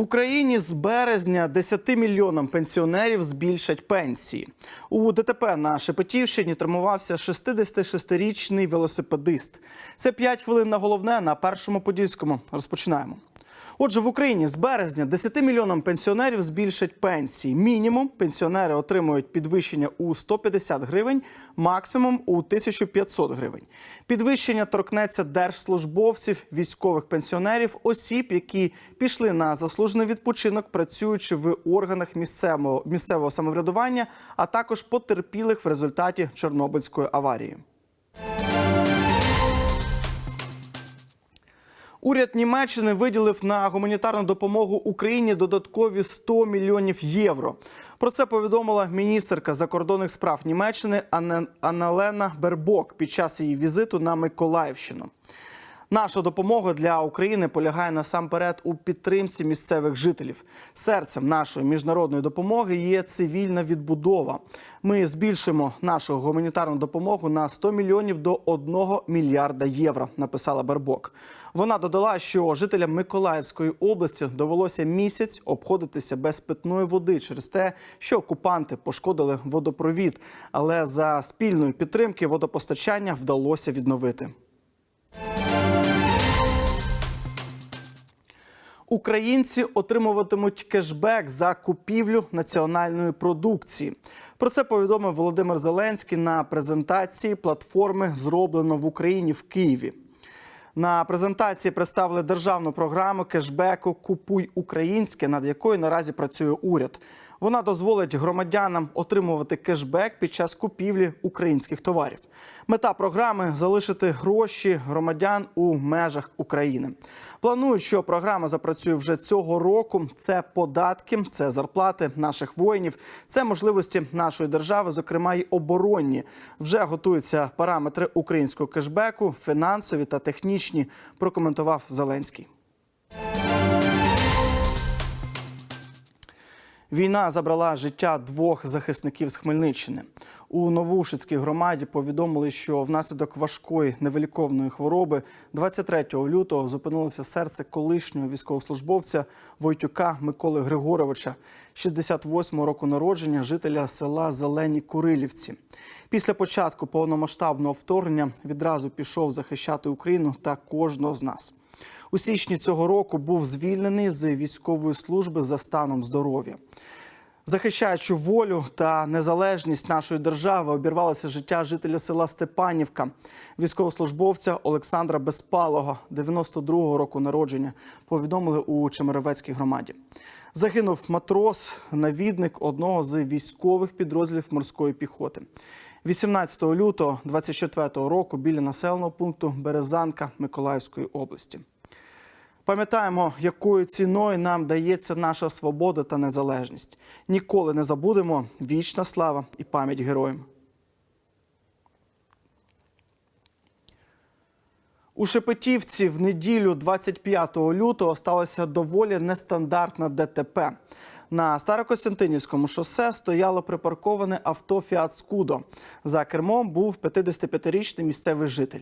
Україні з березня 10 мільйонам пенсіонерів збільшать пенсії. У ДТП на Шепетівщині травмувався 66-річний велосипедист. Це 5 хвилин на головне на першому подільському. Розпочинаємо. Отже, в Україні з березня 10 мільйонам пенсіонерів збільшать пенсії. Мінімум пенсіонери отримують підвищення у 150 гривень, максимум у 1500 гривень. Підвищення торкнеться держслужбовців, військових пенсіонерів, осіб, які пішли на заслужений відпочинок, працюючи в органах місцевого, місцевого самоврядування, а також потерпілих в результаті Чорнобильської аварії. Уряд Німеччини виділив на гуманітарну допомогу Україні додаткові 100 мільйонів євро. Про це повідомила міністерка закордонних справ Німеччини Анна Анналена Бербок під час її візиту на Миколаївщину. Наша допомога для України полягає насамперед у підтримці місцевих жителів. Серцем нашої міжнародної допомоги є цивільна відбудова. Ми збільшимо нашу гуманітарну допомогу на 100 мільйонів до 1 мільярда євро. Написала Бербок. Вона додала, що жителям Миколаївської області довелося місяць обходитися без питної води через те, що окупанти пошкодили водопровід. Але за спільної підтримки водопостачання вдалося відновити. Українці отримуватимуть кешбек за купівлю національної продукції. Про це повідомив Володимир Зеленський на презентації платформи Зроблено в Україні в Києві. На презентації представили державну програму кешбеку Купуй українське, над якою наразі працює уряд. Вона дозволить громадянам отримувати кешбек під час купівлі українських товарів. Мета програми залишити гроші громадян у межах України. Планують, що програма запрацює вже цього року. Це податки, це зарплати наших воїнів, це можливості нашої держави, зокрема й оборонні. Вже готуються параметри українського кешбеку, фінансові та технічні. Прокоментував Зеленський. Війна забрала життя двох захисників з Хмельниччини. У Новушицькій громаді повідомили, що внаслідок важкої невиліковної хвороби 23 лютого зупинилося серце колишнього військовослужбовця Войтюка Миколи Григоровича, 68-го року народження, жителя села Зелені Курилівці. Після початку повномасштабного вторгнення відразу пішов захищати Україну та кожного з нас. У січні цього року був звільнений з військової служби за станом здоров'я. Захищаючи волю та незалежність нашої держави, обірвалося життя жителя села Степанівка, військовослужбовця Олександра Безпалого, 92-го року народження, повідомили у Чемеровецькій громаді. Загинув матрос, навідник одного з військових підрозділів морської піхоти. 18 лютого 24 року біля населеного пункту Березанка Миколаївської області. Пам'ятаємо, якою ціною нам дається наша свобода та незалежність. Ніколи не забудемо вічна слава і пам'ять героям. У Шепетівці в неділю 25 лютого сталося доволі нестандартне ДТП. На Старокостянтинівському шосе стояло припарковане авто Фіат Скудо. За кермом був 55-річний місцевий житель.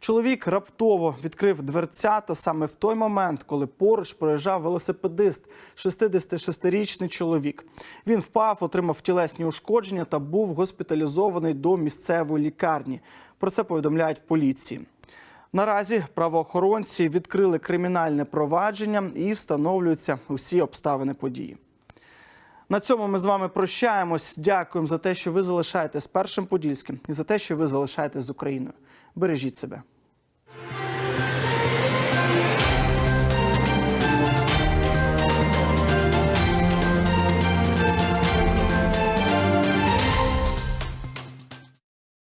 Чоловік раптово відкрив дверцята саме в той момент, коли поруч проїжджав велосипедист, 66-річний чоловік. Він впав, отримав тілесні ушкодження та був госпіталізований до місцевої лікарні. Про це повідомляють в поліції. Наразі правоохоронці відкрили кримінальне провадження і встановлюються усі обставини події. На цьому ми з вами прощаємось. Дякуємо за те, що ви залишаєтесь першим подільським і за те, що ви залишаєтесь з Україною. Бережіть себе.